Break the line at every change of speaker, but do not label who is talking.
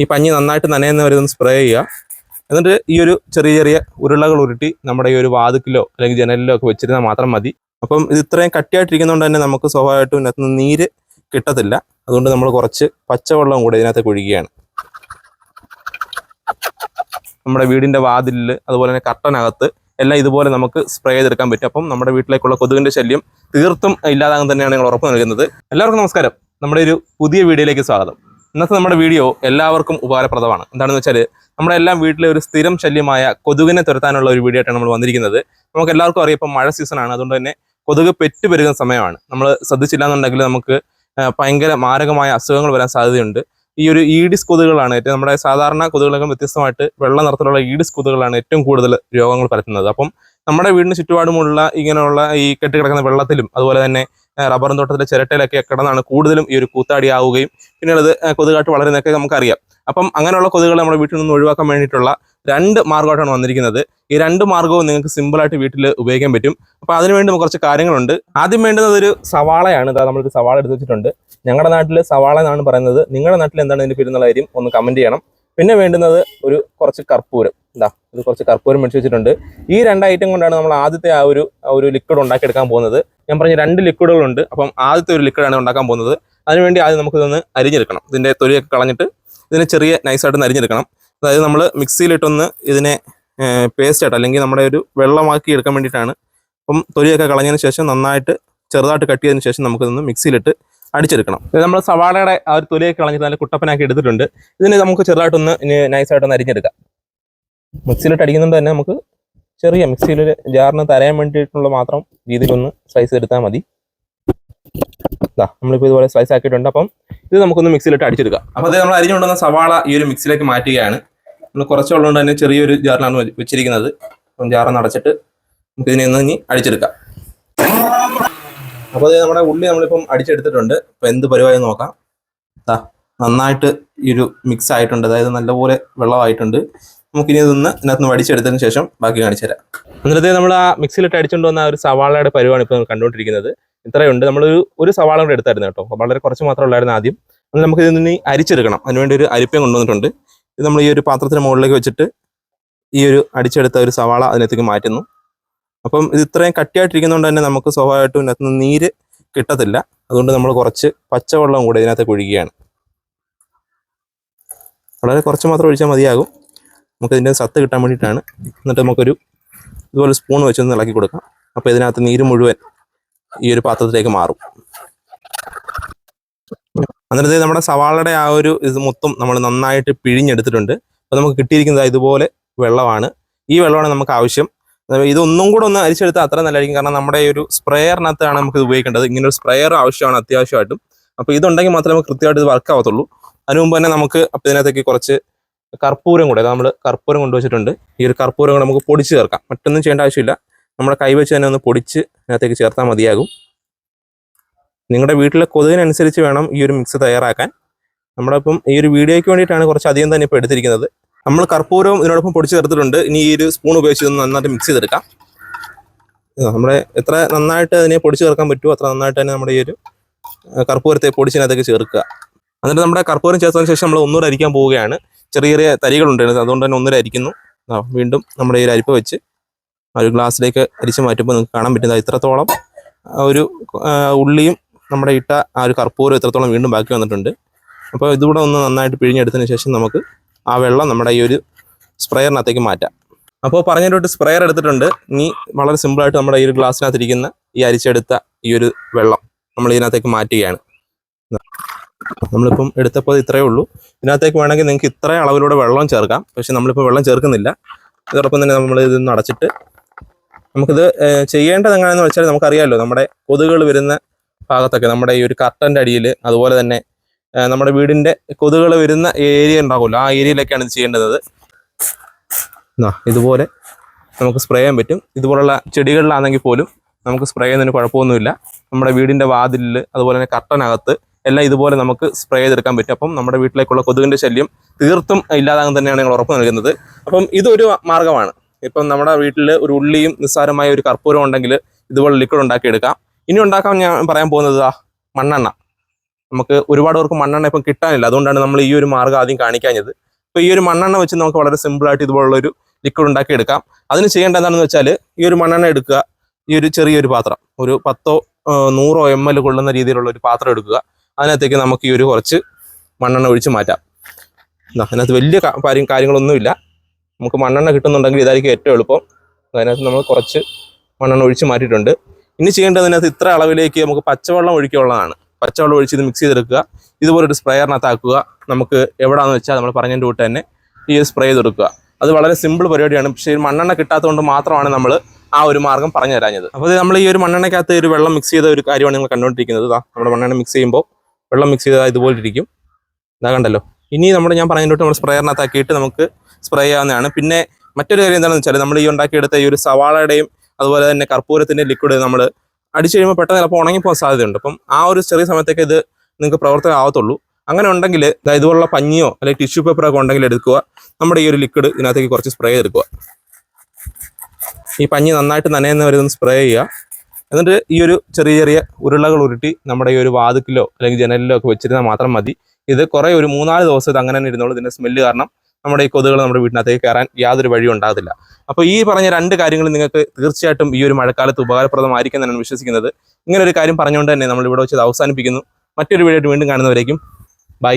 ഈ പഞ്ഞി നന്നായിട്ട് നനയുന്നവരെ ഒന്ന് സ്പ്രേ ചെയ്യുക. എന്നിട്ട് ഈ ഒരു ചെറിയ ചെറിയ ഉരുളകൾ ഉരുട്ടി നമ്മുടെ ഈ ഒരു വാതുക്കിലോ അല്ലെങ്കിൽ ജനലിലോ ഒക്കെ വെച്ചിരുന്നാൽ മാത്രം മതി. അപ്പം ഇത് ഇത്രയും കട്ടിയായിട്ടിരിക്കുന്നതുകൊണ്ട് തന്നെ നമുക്ക് സ്വാഭാവികമായിട്ടും ഇതിനകത്ത് നിന്ന് നീര് കിട്ടത്തില്ല. അതുകൊണ്ട് നമ്മൾ കുറച്ച് പച്ചവെള്ളം കൂടെ ഇതിനകത്ത് ഒഴിക്കുകയാണ്. നമ്മുടെ വീടിന്റെ വാതിലിൽ അതുപോലെ തന്നെ കർട്ടനകത്ത് എല്ലാം ഇതുപോലെ നമുക്ക് സ്പ്രേ ചെയ്തെടുക്കാൻ പറ്റും. അപ്പം നമ്മുടെ വീട്ടിലേക്കുള്ള കൊതുകിന്റെ ശല്യം തീർത്തും ഇല്ലാതാകും തന്നെയാണ് ഞങ്ങൾ ഉറപ്പ് നൽകുന്നത്. എല്ലാവർക്കും നമസ്കാരം. നമ്മുടെ ഒരു പുതിയ വീഡിയോയിലേക്ക് സ്വാഗതം. ഇന്നത്തെ നമ്മുടെ വീഡിയോ എല്ലാവർക്കും ഉപകാരപ്രദമാണ്. എന്താണെന്ന് വെച്ചാൽ നമ്മുടെ എല്ലാം വീട്ടിലെ ഒരു സ്ഥിരം ശല്യമായ കൊതുകിനെ തുരത്താനുള്ള ഒരു വീഡിയോ ആയിട്ടാണ് നമ്മൾ വന്നിരിക്കുന്നത്. നമുക്ക് എല്ലാവർക്കും അറിയാം ഇപ്പം മഴ സീസണാണ് അതുകൊണ്ട് തന്നെ കൊതുക് പെറ്റ് പെരുകുന്ന സമയമാണ്. നമ്മൾ ശ്രദ്ധിച്ചില്ല നമുക്ക് ഭയങ്കര മാരകമായ അസുഖങ്ങൾ വരാൻ സാധ്യതയുണ്ട്. ഈ ഒരു ഈഡിസ് കൊതുകുകളാണ് ഏറ്റവും നമ്മുടെ സാധാരണ കൊതുകുകളൊക്കെ വ്യത്യസ്തമായിട്ട് വെള്ള നിറത്തിലുള്ള ഈഡിസ് കൊതുകുകളാണ് ഏറ്റവും കൂടുതൽ രോഗങ്ങൾ പരത്തുന്നത്. അപ്പം നമ്മുടെ വീടിന് ചുറ്റുപാടുമുള്ള ഇങ്ങനെയുള്ള ഈ കെട്ടിക്കിടക്കുന്ന വെള്ളത്തിലും അതുപോലെ തന്നെ റബ്ബറും തോട്ടത്തിലെ ചിരട്ടയിലൊക്കെ കിടന്നാണ് കൂടുതലും ഈ ഒരു കൂത്താടിയാവുകയും പിന്നീട് അത് കൊതുകായിട്ട് വളരുന്നതൊക്കെ നമുക്കറിയാം. അപ്പം അങ്ങനെയുള്ള കൊതുകുകൾ നമ്മുടെ വീട്ടിൽ നിന്ന് ഒഴിവാക്കാൻ വേണ്ടിയിട്ടുള്ള രണ്ട് മാർഗമായിട്ടാണ് വന്നിരിക്കുന്നത്. ഈ രണ്ട് മാർഗവും നിങ്ങൾക്ക് സിമ്പിളായിട്ട് വീട്ടിൽ ഉപയോഗിക്കാൻ പറ്റും. അപ്പോൾ അതിനുവേണ്ടി നമുക്ക് കുറച്ച് കാര്യങ്ങളുണ്ട്. ആദ്യം വേണ്ടുന്നത് ഒരു സവാളയാണ്. ഇതാ നമ്മളൊരു സവാള എടുത്ത് വെച്ചിട്ടുണ്ട്. ഞങ്ങളുടെ നാട്ടിൽ സവാള എന്നാണ് പറയുന്നത്. നിങ്ങളുടെ നാട്ടിൽ എന്താണ് ഇതിന്റെ പേര് എന്നുള്ള കാര്യം ഒന്ന് കമന്റ് ചെയ്യണം. പിന്നെ വേണ്ടുന്നത് ഒരു കുറച്ച് കർപ്പൂരം. ഇതാ ഇത് കുറച്ച് കർപ്പൂരം മേടിച്ച് വെച്ചിട്ടുണ്ട്. ഈ രണ്ട് ഐറ്റം കൊണ്ടാണ് നമ്മൾ ആദ്യത്തെ ആ ഒരു ഒരു ലിക്വിഡ് ഉണ്ടാക്കിയെടുക്കാൻ പോകുന്നത്. ഞാൻ പറഞ്ഞ രണ്ട് ലിക്വിഡുകളുണ്ട് അപ്പം ആദ്യത്തെ ഒരു ലിക്വിഡാണ് ഉണ്ടാക്കാൻ പോകുന്നത്. അതിനുവേണ്ടി ആദ്യം നമുക്കിതൊന്ന് അരിഞ്ഞെടുക്കണം. ഇതിന്റെ തൊലിയൊക്കെ കളഞ്ഞിട്ട് ഇതിനെ ചെറിയ നൈസായിട്ടൊന്ന് അരിഞ്ഞെടുക്കണം. അതായത് നമ്മൾ മിക്സിയിലിട്ടൊന്ന് ഇതിനെ പേസ്റ്റ് ആയിട്ട് അല്ലെങ്കിൽ നമ്മുടെ ഒരു വെള്ളമാക്കി എടുക്കാൻ വേണ്ടിയിട്ടാണ്. അപ്പം തൊലിയൊക്കെ കളഞ്ഞതിന് ശേഷം നന്നായിട്ട് ചെറുതായിട്ട് കട്ട് ചെയ്തതിന് ശേഷം നമുക്കിതൊന്ന് മിക്സിയിലിട്ട് അടിച്ചെടുക്കണം. നമ്മൾ സവാളയുടെ ആ ഒരു തൊലിയൊക്കെ കളഞ്ഞിട്ട് നല്ല കുട്ടപ്പനാക്കി എടുത്തിട്ടുണ്ട്. ഇതിനെ നമുക്ക് ചെറുതായിട്ടൊന്ന് നൈസായിട്ടൊന്ന് അരിഞ്ഞെടുക്കാം. മിക്സിയിലിട്ട് അടിക്കുന്നുണ്ട് തന്നെ നമുക്ക് ചെറിയ മിക്സിയിൽ ജാറിന് തരയാൻ വേണ്ടിയിട്ടുള്ള മാത്രം രീതിയിലൊന്ന് സ്ലൈസ് എടുത്താൽ മതി. ഇതാ നമ്മളിപ്പോൾ ഇതുപോലെ സ്ലൈസ് ആക്കിയിട്ടുണ്ട്. അപ്പം ഇത് നമുക്കൊന്ന് മിക്സിയിലിട്ട് അടിച്ചെടുക്കാം. അപ്പോൾ അത് നമ്മൾ അരിഞ്ഞുകൊണ്ടുവന്ന സവാള ഈ ഒരു മിക്സിയിലേക്ക് മാറ്റുകയാണ്. നമ്മൾ കുറച്ചുള്ളതുകൊണ്ട് തന്നെ ചെറിയൊരു ജാറിലാണ് വെച്ചിരിക്കുന്നത്. അപ്പം ജാറൊന്ന് അടച്ചിട്ട് നമുക്ക് ഇതിനെ ഒന്ന് ഇനി അടിച്ചെടുക്കാം. അപ്പോൾ അത് നമ്മുടെ ഉള്ളി നമ്മളിപ്പം അടിച്ചെടുത്തിട്ടുണ്ട്. അപ്പോൾ എന്ത് പരിപാടി നോക്കാം. നന്നായിട്ട് ഈ ഒരു മിക്സ് ആയിട്ടുണ്ട്. അതായത് നല്ലപോലെ വെള്ളമായിട്ടുണ്ട്. നമുക്കിനി ഇതൊന്ന് ഇതിനകത്ത് നിന്ന് വടിച്ചെടുത്തതിന് ശേഷം ബാക്കി കാണിച്ചു തരാം. എന്നിട്ട് നമ്മൾ ആ മിക്സിയിലിട്ട് അടിച്ചുകൊണ്ട് വന്ന ഒരു സവാളയുടെ പരിവാണ് ഇപ്പോൾ കണ്ടുകൊണ്ടിരിക്കുന്നത്. ഇത്രയുണ്ട്. നമ്മൾ ഒരു സവാള കൂടെ എടുത്തായിരുന്നു കേട്ടോ. വളരെ കുറച്ച് മാത്രമേ ഉള്ളായിരുന്നു ആദ്യം. അന്ന് നമുക്ക് ഇതിനി അരിച്ചെടുക്കണം. അതിനുവേണ്ടി ഒരു അരിപ്പയും കൊണ്ടുവന്നിട്ടുണ്ട്. ഇത് നമ്മൾ ഈ ഒരു പാത്രത്തിന് മുകളിലേക്ക് വെച്ചിട്ട് ഈ ഒരു അടിച്ചെടുത്ത ഒരു സവാള അതിനകത്തേക്ക് മാറ്റുന്നു. അപ്പം ഇത് ഇത്രയും കട്ടിയായിട്ടിരിക്കുന്നതുകൊണ്ട് തന്നെ നമുക്ക് സ്വാഭാവികമായിട്ടും ഇതിനകത്ത് നിന്ന് നീര് കിട്ടത്തില്ല. അതുകൊണ്ട് നമ്മൾ കുറച്ച് പച്ചവെള്ളം കൂടെ ഇതിനകത്തേക്ക് ഒഴിക്കുകയാണ്. വളരെ കുറച്ച് മാത്രം ഒഴിച്ചാൽ മതിയാകും. നമുക്ക് ഇതിന്റെ സത്ത് കിട്ടാൻ വേണ്ടിയിട്ടാണ്. എന്നിട്ട് നമുക്കൊരു ഇതുപോലെ സ്പൂൺ വെച്ചൊന്ന് ഇളക്കി കൊടുക്കാം. അപ്പോൾ ഇതിനകത്ത് നീര് മുഴുവൻ ഈ ഒരു പാത്രത്തിലേക്ക് മാറും. ദേ നമ്മുടെ സവാളയുടെ ആ ഒരു ഇത് മൊത്തം നമ്മൾ നന്നായിട്ട് പിഴിഞ്ഞെടുത്തിട്ടുണ്ട്. അപ്പോൾ നമുക്ക് കിട്ടിയിരിക്കുന്നത് ഇതുപോലെ വെള്ളമാണ്. ഈ വെള്ളമാണ് നമുക്ക് ആവശ്യം. ഇതൊന്നും കൂടെ ഒന്ന് അരിച്ചെടുത്താൽ അത്ര നല്ലതായിരിക്കും. കാരണം നമ്മുടെ ഈ ഒരു സ്പ്രെയറിനകത്താണ് നമുക്ക് ഇത് ഉപയോഗിക്കേണ്ടത്. ഇങ്ങനെ ഒരു സ്പ്രെയർ ആവശ്യമാണ് അത്യാവശ്യമായിട്ടും. അപ്പോൾ ഇതുണ്ടെങ്കിൽ മാത്രമേ നമുക്ക് കൃത്യമായിട്ട് ഇത് വർക്ക് ആവത്തുള്ളൂ. അതിന് മുമ്പ് തന്നെ നമുക്ക് അപ്പോൾ ഇതിനകത്തേക്ക് കുറച്ച് കർപ്പൂരം കൂടെ നമ്മൾ കർപ്പൂരം കൊണ്ടുവച്ചിട്ടുണ്ട്. ഈ ഒരു കർപ്പൂരം കൂടെ നമുക്ക് പൊടിച്ച് ചേർക്കാം. മറ്റൊന്നും ചെയ്യേണ്ട ആവശ്യമില്ല. നമ്മുടെ കൈവച്ച് തന്നെ ഒന്ന് പൊടിച്ച് അതിനകത്തേക്ക് ചേർത്താൽ മതിയാകും. നിങ്ങളുടെ വീട്ടിലെ കൊതുകിനനുസരിച്ച് വേണം ഈ ഒരു മിക്സ് തയ്യാറാക്കാൻ. നമ്മളിപ്പം ഈ ഒരു വീഡിയോയ്ക്ക് വേണ്ടിയിട്ടാണ് കുറച്ച് അധികം തന്നെ ഇപ്പോൾ എടുത്തിരിക്കുന്നത്. നമ്മൾ കർപ്പൂരവും ഇതിനോടൊപ്പം പൊടിച്ച് ചേർത്തിട്ടുണ്ട്. ഇനി ഈ ഒരു സ്പൂൺ ഉപയോഗിച്ച് ഇതൊന്ന് നന്നായിട്ട് മിക്സ് ചെയ്തെടുക്കാം. നമ്മുടെ എത്ര നന്നായിട്ട് അതിനെ പൊടിച്ച് ചേർക്കാൻ പറ്റുമോ അത്ര നന്നായിട്ട് തന്നെ നമ്മുടെ ഈ ഒരു കർപ്പൂരത്തെ പൊടിച്ചിനകത്തേക്ക് ചേർക്കുക. എന്നിട്ട് നമ്മുടെ കർപ്പൂരം ചേർത്തതിന് ശേഷം നമ്മൾ ഒന്നുകൂടെ അരിക്കാൻ പോവുകയാണ്. ചെറിയ ചെറിയ തരികളുണ്ട് ഇതിനകത്ത്. അതുകൊണ്ട് തന്നെ ഒന്നര അരിക്കുന്നു. വീണ്ടും നമ്മുടെ ഈ അരിപ്പ് വെച്ച് ഒരു ഗ്ലാസ്സിലേക്ക് അരിച്ച് മാറ്റുമ്പോൾ നിങ്ങൾക്ക് കാണാൻ പറ്റുന്നത് ഇത്രത്തോളം ഒരു ഉള്ളിയും നമ്മുടെ ഇട്ട ആ ഒരു കർപ്പൂരം ഇത്രത്തോളം വീണ്ടും ബാക്കി വന്നിട്ടുണ്ട്. അപ്പോൾ ഇതുകൂടെ ഒന്ന് നന്നായിട്ട് പിഴിഞ്ഞെടുത്തതിന് ശേഷം നമുക്ക് ആ വെള്ളം നമ്മുടെ ഈ ഒരു സ്പ്രെയറിനകത്തേക്ക് മാറ്റാം. അപ്പോൾ പറഞ്ഞിട്ട് സ്പ്രെയർ എടുത്തിട്ടുണ്ട്. ഇനി വളരെ സിമ്പിളായിട്ട് നമ്മുടെ ഈ ഒരു ഗ്ലാസ്സിനകത്തിരിക്കുന്ന ഈ അരിച്ചെടുത്ത ഈ ഒരു വെള്ളം നമ്മൾ ഇതിനകത്തേക്ക് മാറ്റുകയാണ്. നമ്മളിപ്പം എടുത്തപ്പോൾ ഇത്രയേ ഉള്ളൂ. ഇതിനകത്തേക്ക് വേണമെങ്കിൽ നിങ്ങൾക്ക് ഇത്ര അളവിലൂടെ വെള്ളം ചേർക്കാം. പക്ഷെ നമ്മളിപ്പോൾ വെള്ളം ചേർക്കുന്നില്ല. ഇതോടൊപ്പം തന്നെ നമ്മൾ ഇതൊന്ന് അടച്ചിട്ട് നമുക്കിത് ചെയ്യേണ്ടത് എങ്ങനെയാണെന്ന് വെച്ചാൽ നമുക്കറിയാമല്ലോ നമ്മുടെ കൊതുകുകൾ വരുന്ന ഭാഗത്തൊക്കെ നമ്മുടെ ഈ ഒരു കർട്ടന്റെ അടിയിൽ അതുപോലെ തന്നെ നമ്മുടെ വീടിന്റെ കൊതുകുകൾ വരുന്ന ഏരിയ ഉണ്ടാകുമല്ലോ ആ ഏരിയയിലൊക്കെയാണ് ഇത് ചെയ്യേണ്ടത്. ഇതുപോലെ നമുക്ക് സ്പ്രേ ചെയ്യാൻ പറ്റും. ഇതുപോലുള്ള ചെടികളിലാണെങ്കിൽ പോലും നമുക്ക് സ്പ്രേ ചെയ്യുന്നതിന് കുഴപ്പമൊന്നുമില്ല. നമ്മുടെ വീടിന്റെ വാതിലിൽ അതുപോലെ തന്നെ കർട്ടനകത്ത് എല്ലാം ഇതുപോലെ നമുക്ക് സ്പ്രേ ചെയ്തെടുക്കാൻ പറ്റും. അപ്പം നമ്മുടെ വീട്ടിലേക്കുള്ള കൊതുകിന്റെ ശല്യം തീർത്തും ഇല്ലാതാകും തന്നെയാണ് ഞങ്ങൾ ഉറപ്പ് നൽകുന്നത്. അപ്പം ഇതൊരു മാർഗമാണ് ഇപ്പം നമ്മുടെ വീട്ടിൽ ഒരു ഉള്ളിയും നിസ്സാരമായ ഒരു കർപ്പൂരം ഉണ്ടെങ്കിൽ ഇതുപോലെ ലിക്വിഡ് ഉണ്ടാക്കിയെടുക്കാം. ഇനി ഉണ്ടാക്കാൻ ഞാൻ പറയാൻ പോകുന്നത് മണ്ണെണ്ണ. നമുക്ക് ഒരുപാട് പേർക്ക് മണ്ണെണ്ണ ഇപ്പം കിട്ടാനില്ല. അതുകൊണ്ടാണ് നമ്മൾ ഈ ഒരു മാർഗം ആദ്യം കാണിക്കാഞ്ഞത്. അപ്പോൾ ഈ ഒരു മണ്ണെണ്ണ വെച്ച് നമുക്ക് വളരെ സിമ്പിളായിട്ട് ഇതുപോലുള്ളൊരു ലിക്വിഡ് ഉണ്ടാക്കി എടുക്കാം അതിന് ചെയ്യേണ്ട എന്താണെന്ന് വെച്ചാൽ ഈ ഒരു മണ്ണെണ്ണ എടുക്കുക. ഈ ഒരു ചെറിയൊരു പാത്രം. ഒരു പത്തോ നൂറോ എം എൽ കൊള്ളുന്ന രീതിയിലുള്ള ഒരു പാത്രം എടുക്കുക. അതിനകത്തേക്ക് നമുക്ക് ഈ ഒരു കുറച്ച് മണ്ണെണ്ണ ഒഴിച്ച് മാറ്റാം. അതിനകത്ത് വലിയ കാര്യങ്ങളൊന്നുമില്ല. നമുക്ക് മണ്ണെണ്ണ കിട്ടുന്നുണ്ടെങ്കിൽ ഇതായിരിക്കും ഏറ്റവും എളുപ്പം. അതിനകത്ത് നമ്മൾ കുറച്ച് മണ്ണെണ്ണ ഒഴിച്ച് മാറ്റിയിട്ടുണ്ട്. ഇനി ചെയ്യേണ്ടത് ചെയ്യേണ്ടതിനകത്ത് ഇത്ര അളവിലേക്ക് നമുക്ക് പച്ചവെള്ളം ഒഴിക്കാനുള്ളതാണ്. പച്ചവെള്ളം ഒഴിച്ച് ഇത് മിക്സ് ചെയ്തെടുക്കുക. ഇതുപോലെ ഒരു സ്പ്രേയറിനകത്ത് ആക്കുക. നമുക്ക് എവിടെയാണെന്ന് വെച്ചാൽ നമ്മൾ പറഞ്ഞതിന്റെ കൂട്ട് തന്നെ ഈ സ്പ്രേ ചെയ്തെടുക്കുക. അത് വളരെ സിമ്പിൾ പരിപാടിയാണ്. പക്ഷേ മണ്ണെണ്ണ കിട്ടാത്തതുകൊണ്ട് മാത്രമാണ് നമ്മൾ ആ ഒരു മാർഗം പറഞ്ഞു തരാഞ്ഞത്. അപ്പോൾ നമ്മൾ ഈ ഒരു മണ്ണെണ്ണയ്ക്കകത്ത് ഒരു വെള്ളം മിക്സ് ചെയ്ത ഒരു കാര്യമാണ് നിങ്ങൾ കണ്ടുകൊണ്ടിരിക്കുന്നത്. നമ്മുടെ മണ്ണെണ്ണ മിക്സ് ചെയ്യുമ്പോൾ വെള്ളം മിക്സ് ചെയ്താൽ ഇതുപോലെ ഇരിക്കും. ഇതാ കണ്ടല്ലോ. ഇനി നമ്മൾ ഞാൻ പറഞ്ഞിട്ട് നമ്മൾ സ്പ്രേയറിനകത്താക്കിയിട്ട് നമുക്ക് സ്പ്രേ ചെയ്യാവുന്നതാണ്. പിന്നെ മറ്റൊരു കാര്യം എന്താണെന്ന് വെച്ചാൽ നമ്മൾ ഈ ഉണ്ടാക്കിയെടുത്ത ഈ ഒരു സവാളയുടെയും അതുപോലെ തന്നെ കർപ്പൂരത്തിന്റെ ലിക്വിഡ് നമ്മൾ അടിച്ചു കഴിയുമ്പോൾ പെട്ടെന്ന് ചിലപ്പോൾ ഉണങ്ങിപ്പോകാൻ സാധ്യതയുണ്ട്. അപ്പം ആ ഒരു ചെറിയ സമയത്തേക്ക് ഇത് നിങ്ങൾക്ക് പ്രവർത്തനമാവത്തുള്ളൂ അങ്ങനെ ഉണ്ടെങ്കിൽ ഇതുപോലുള്ള പഞ്ഞിയോ അല്ലെങ്കിൽ ടിഷ്യൂ പേപ്പറോ ഒക്കെ ഉണ്ടെങ്കിൽ എടുക്കുക. നമ്മുടെ ഈ ഒരു ലിക്വിഡ് ഇതിനകത്തേക്ക് കുറച്ച് സ്പ്രേ ചെയ്തെടുക്കുക ഈ പഞ്ഞി നന്നായിട്ട് നനയുന്നവരെ ഒന്ന് സ്പ്രേ ചെയ്യുക. എന്നിട്ട് ഈ ഒരു ചെറിയ ചെറിയ ഉരുളകൾ ഉരുട്ടി നമ്മുടെ ഈ ഒരു വാതുക്കിലോ അല്ലെങ്കിൽ ജനലിലോ ഒക്കെ വെച്ചിരുന്നാൽ മാത്രം മതി. ഇത് കുറേ ഒരു മൂന്നാൽ ദിവസം ഇത് അങ്ങനെ തന്നെ ഇരുന്നോളൂ. ഇതിന്റെ സ്മെല്ല് കാരണം നമ്മുടെ ഈ കൊതുകൾ നമ്മുടെ വീട്ടിനകത്തേക്ക് കയറാൻ യാതൊരു വഴിയും ഉണ്ടാകത്തില്ല. അപ്പോൾ ഈ പറഞ്ഞ രണ്ട് കാര്യങ്ങൾ നിങ്ങൾക്ക് തീർച്ചയായിട്ടും ഈ ഒരു മഴക്കാലത്ത് ഉപകാരപ്രദമായിരിക്കും എന്നാണ് വിശ്വസിക്കുന്നത്. ഇങ്ങനെ ഒരു കാര്യം പറഞ്ഞുകൊണ്ട് തന്നെ നമ്മൾ ഇവിടെ വെച്ച് അവസാനിപ്പിക്കുന്നു. മറ്റൊരു വീഡിയോ വീണ്ടും കാണുന്നവരേക്കും ബൈ.